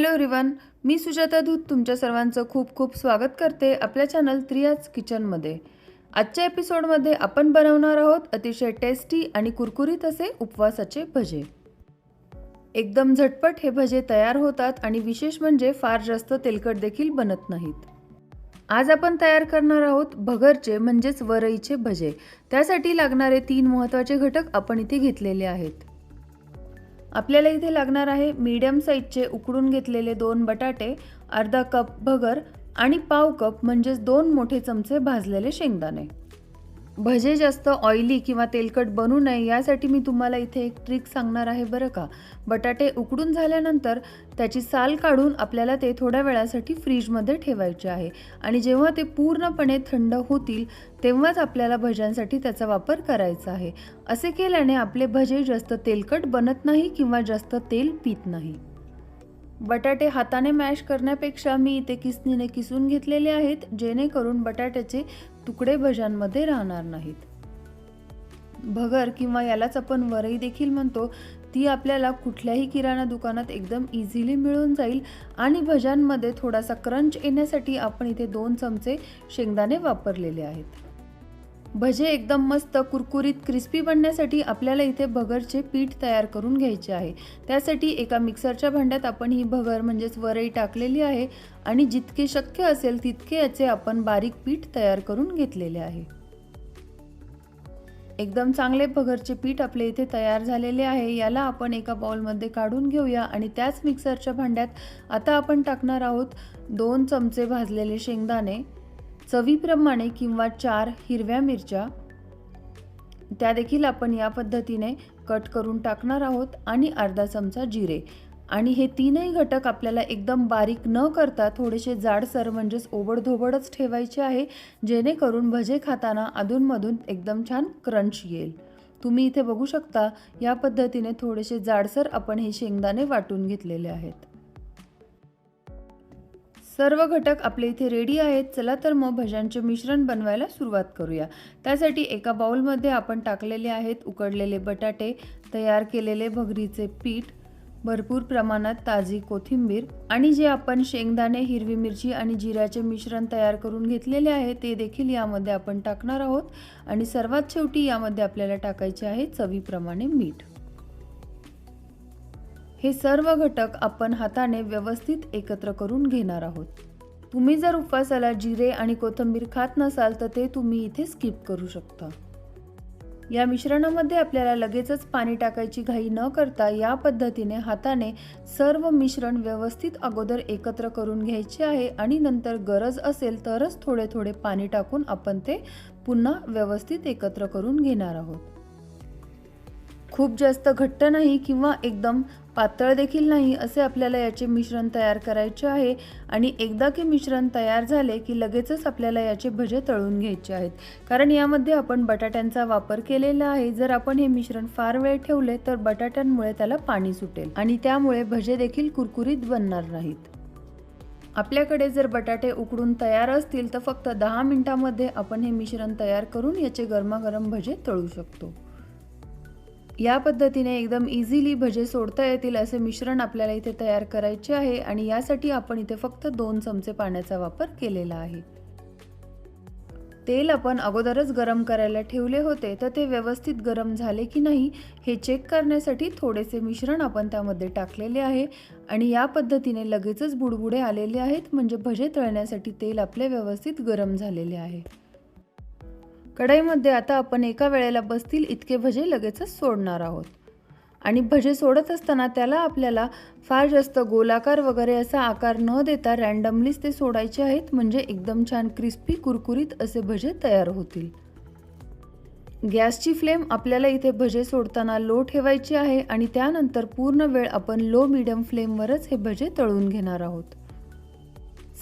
Hello everyone मी सुजाता दूत तुमच्या सर्वांचं खूप खूप स्वागत करते आपल्या चॅनल त्रियाज किचनमध्ये. आजच्या एपिसोडमध्ये आपण बनवणार आहोत अतिशय टेस्टी आणि कुरकुरीत असे उपवासाचे भजे. एकदम झटपट हे भजे तयार होतात आणि विशेष म्हणजे फार जास्त तेलकट देखील बनत नाहीत. आज आपण तयार करणार आहोत भगरचे म्हणजेच वरईचे भजे. त्यासाठी लागणारे तीन महत्त्वाचे घटक आपण इथे घेतलेले आहेत. आपल्याला इथे लागणार आहे मीडियम साईजचे उकडून घेतलेले दोन बटाटे अर्धा कप भगर आणि पाव कप म्हणजेच दोन मोठे चमचे भाजलेले शेंगदाणे. भजे जास्त ऑइली किंवा तेलकट बनू नये यासाठी मी तुम्हाला इथे एक ट्रिक सांगणार आहे बरं का? बटाटे उकडून झाल्यानंतर त्याची साल काढून आपल्याला ते थोड्या वेळासाठी फ्रीजमध्ये ठेवायचे आहे. आणि जेव्हा ते पूर्णपणे थंड होतील तेव्हाच आपल्याला भज्यांसाठी त्याचा वापर करायचा आहे. असे केल्याने आपले भजे जास्त तेलकट बनत नाही किंवा जास्त तेल पित नाही. बटाटे हाताने मॅश करण्यापेक्षा मी इथे किसनीने किसून घेतलेले आहेत जेणेकरून बटाट्याचे तुकडे भज्यांमध्ये राहणार नाहीत. भगर किंवा यालाच आपण वरई देखील म्हणतो ती आपल्याला कुठल्याही किराणा दुकानात एकदम इझिली मिळून जाईल आणि भज्यांमध्ये थोडासा क्रंच येण्यासाठी आपण इथे दोन चमचे शेंगदाणे वापरलेले आहेत. भजे एकदम मस्त कुरकुरीत क्रिस्पी बनण्यासाठी आपल्याला इथे भगरचे पीठ तयार करून घ्यायचे आहे. त्यासाठी एका मिक्सरच्या भांड्यात आपण ही भगर म्हणजेच वरई टाकलेली आहे आणि जितके शक्य असेल तितके याचे आपण बारीक पीठ तयार करून घेतलेले आहे. एकदम चांगले भगरचे पीठ आपले इथे तयार झालेले आहे. याला आपण एका बाउलमध्ये काढून घेऊया आणि त्याच मिक्सरच्या भांड्यात आता आपण टाकणार आहोत दोन चमचे भाजलेले शेंगदाणे. चवीप्रमाणे किंवा चार हिरव्या मिरच्या त्या देखील आपण या पद्धतीने कट करून टाकणार आहोत आणि अर्धा चमचा जिरे. आणि हे तीनही घटक आपल्याला एकदम बारीक न करता थोडेसे जाडसर म्हणजेच ओबडधोबडच ठेवायचे आहे जेणेकरून भजे खाताना अधूनमधून एकदम छान क्रंच येईल. तुम्ही इथे बघू शकता या पद्धतीने थोडेसे जाडसर आपण हे शेंगदाणे वाटून घेतलेले आहेत. सर्व घटक आपले इथे रेडी आहेत. चला तर मग भज्यांचे मिश्रण बनवायला सुरुवात करूया. त्यासाठी एका बाउलमध्ये आपण टाकलेले आहेत उकडलेले बटाटे तयार केलेले भगरीचे पीठ भरपूर प्रमाणात ताजी कोथिंबीर आणि जे आपण शेंगदाणे हिरवी मिरची आणि जिऱ्याचे मिश्रण तयार करून घेतलेले आहे ते देखील यामध्ये आपण टाकणार आहोत. आणि सर्वात शेवटी यामध्ये आपल्याला टाकायचे आहे चवीप्रमाणे मीठ. हे सर्व घटक आपण हाताने व्यवस्थित एकत्र करून घेणार आहोत. तुम्ही जर उपवासाला जिरे आणि कोथिंबीर खात नसाल तर ते तुम्ही इथे स्किप करू शकता. या मिश्रणामध्ये आपल्याला लगेचच पाणी टाकायची घाई न करता या पद्धतीने हाताने सर्व मिश्रण व्यवस्थित अगोदर एकत्र करून घ्यायचे आहे आणि नंतर गरज असेल तरच थोडे थोडे पाणी टाकून आपण ते पुन्हा व्यवस्थित एकत्र करून घेणार आहोत. खूप जास्त घट्ट नाही किंवा एकदम पातळ देखील नाही असे आपल्याला याचे मिश्रण तयार करायचे आहे. आणि एकदा की मिश्रण तयार झाले की लगेचच आपल्याला याचे भजे तळून घ्यायचे आहेत. कारण यामध्ये आपण बटाट्यांचा वापर केलेला आहे. जर आपण हे मिश्रण फार वेळ ठेवले तर बटाट्यांमुळे त्याला पाणी सुटेल आणि त्यामुळे भजे देखील कुरकुरीत बनणार नाहीत. आपल्याकडे जर बटाटे उकडून तयार असतील तर फक्त दहा मिनिटांमध्ये आपण हे मिश्रण तयार करून याचे गरमागरम भजे तळू शकतो. या पद्धतीने एकदम इझिली भजे सोडता येतील असे मिश्रण आपल्याला इथे तयार करायचे आहे आणि यासाठी आपण इथे फक्त दोन चमचे पाण्याचा वापर केलेला आहे. तेल आपण अगोदरच गरम करायला ठेवले होते तर ते व्यवस्थित गरम झाले की नाही हे चेक करण्यासाठी थोडेसे मिश्रण आपण त्यामध्ये टाकलेले आहे आणि या पद्धतीने लगेचच बुडबुडे आलेले आहेत म्हणजे भजे तळण्यासाठी तेल आपले व्यवस्थित गरम झालेले आहे. कढईमध्ये आता आपण एका वेळेला बसतील इतके भजे लगेचच सोडणार आहोत. आणि भजे सोडत असताना त्याला आपल्याला फार जास्त गोलाकार वगैरे असा आकार न देता रँडमलीच ते सोडायचे आहेत म्हणजे एकदम छान क्रिस्पी कुरकुरीत असे भजे तयार होतील. गॅसची फ्लेम आपल्याला इथे भजे सोडताना लो ठेवायची आहे आणि त्यानंतर पूर्ण वेळ आपण लो मिडियम फ्लेमवरच हे भजे तळून घेणार आहोत.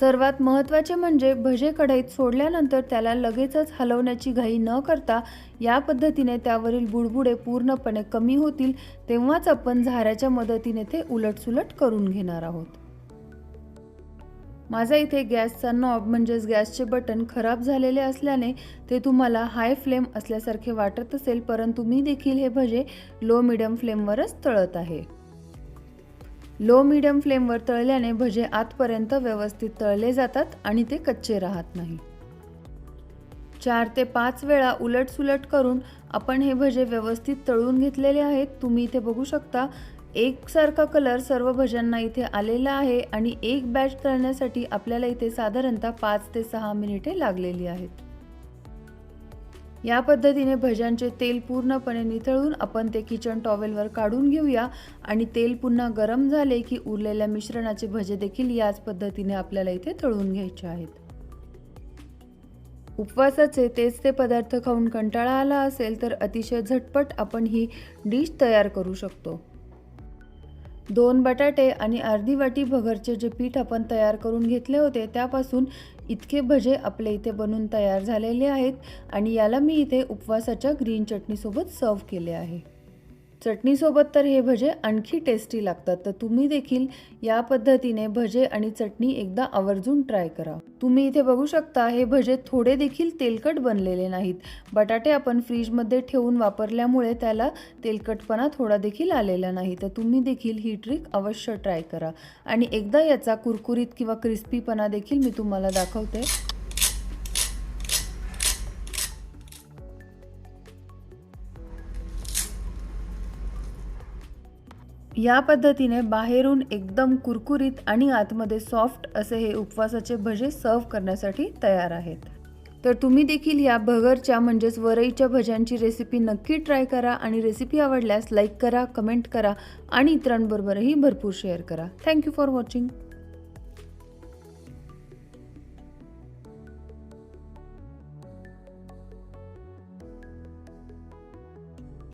सर्वात महत्त्वाचे म्हणजे भजे कढईत सोडल्यानंतर त्याला लगेचच हलवण्याची घाई न करता या पद्धतीने त्यावरील बुडबुडे पूर्णपणे कमी होतील तेव्हाच आपण झाऱ्याच्या मदतीने ते उलटसुलट करून घेणार आहोत. माझा इथे गॅसचा नॉब म्हणजेच गॅसचे बटन खराब झालेले असल्याने ते तुम्हाला हाय फ्लेम असल्यासारखे वाटत असेल परंतु मी देखील हे भजे लो मिडियम फ्लेमवरच तळत आहे. लो मीडियम फ्लेमवर तळल्याने भजे आतपर्यंत व्यवस्थित तळले जातात आणि ते कच्चे राहत नाही. चार ते पाच वेळा उलटसुलट करून आपण हे भजे व्यवस्थित तळून घेतलेले आहेत. तुम्ही इथे बघू शकता एकसारखा कलर सर्व भज्यांना इथे आलेला आहे आणि एक बॅच तळण्यासाठी आपल्याला इथे साधारणतः पाच ते सहा मिनिटे लागलेली आहेत. या पद्धतीने भज्यांचे तेल पूर्णपणे निथळून आपण ते किचन टॉवेलवर काढून घेऊया. आणि तेल पुन्हा गरम झाले की उरलेल्या मिश्रणाचे भजे देखील याच पद्धतीने आपल्याला इथे तळून घ्यायचे आहेत. उपवासाचे तेच ते पदार्थ खाऊन कंटाळा आला असेल तर अतिशय झटपट आपण ही डिश तयार करू शकतो. दोन बटाटे आणि अर्धी वाटी भगरचे जे पीठ आपण तयार करून घेतले होते त्यापासून इतके भजे आपले इथे बनून तयार झालेले आहेत आणि याला मी इथे उपवासाच्या ग्रीन चटणीसोबत सर्व केले आहे. चटणीसोबत तर हे भजे आणखी टेस्टी लागतात तर तुम्ही देखील या पद्धतीने भजे आणि चटणी एकदा आवर्जून ट्राय करा. तुम्ही इथे बघू शकता हे भजे थोडे देखील तेलकट बनलेले नाहीत. बटाटे आपण फ्रीजमध्ये ठेवून वापरल्यामुळे त्याला तेलकटपणा थोडा देखील आलेला नाही. तर तुम्ही देखील ही ट्रिक अवश्य ट्राय करा. आणि एकदा याचा कुरकुरीत किंवा क्रिस्पीपणा देखील मी तुम्हाला दाखवते. या पद्धतीने बाहेरून एकदम कुरकुरीत आणि आतमध्ये सॉफ्ट असे हे उपवासाचे भजे सर्व करण्यासाठी तयार आहेत. तर तुम्ही देखील या भगरच्या म्हणजेच वरईच्या भज्यांची रेसिपी नक्की ट्राय करा आणि रेसिपी आवडल्यास लाईक करा कमेंट करा आणि इतरांबरोबरही भरपूर शेअर करा. Thank you for watching